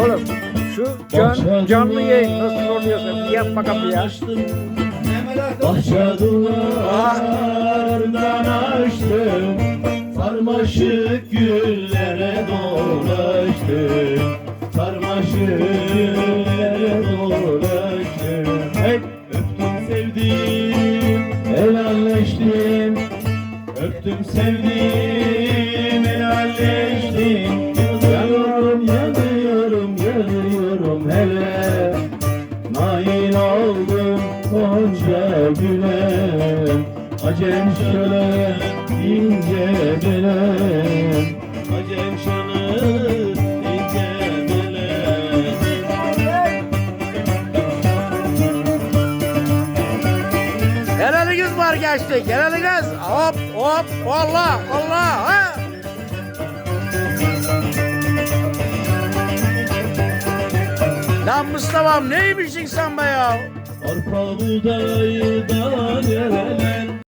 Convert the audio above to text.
Oğlum şu can, canlı yayın nasıl oluyorsa bir yap bakalım ya. Bahçe duvarlarından açtım. Sarmaşık güllere dolaştım. Sarmaşık güllere dolaştım. Hey öptüm sevdim helalleştim. Öptüm sevdim helalleştim yanıyorum hele Nail oldum Gonca güle Acem şöyle ince bele Acem şöyle Helaliniz var gençlik helaliniz. Hop hop Allah Allah. Ha. Lan Mustafa'm neymişsin sen be ya? Arpa buğdaydan ereler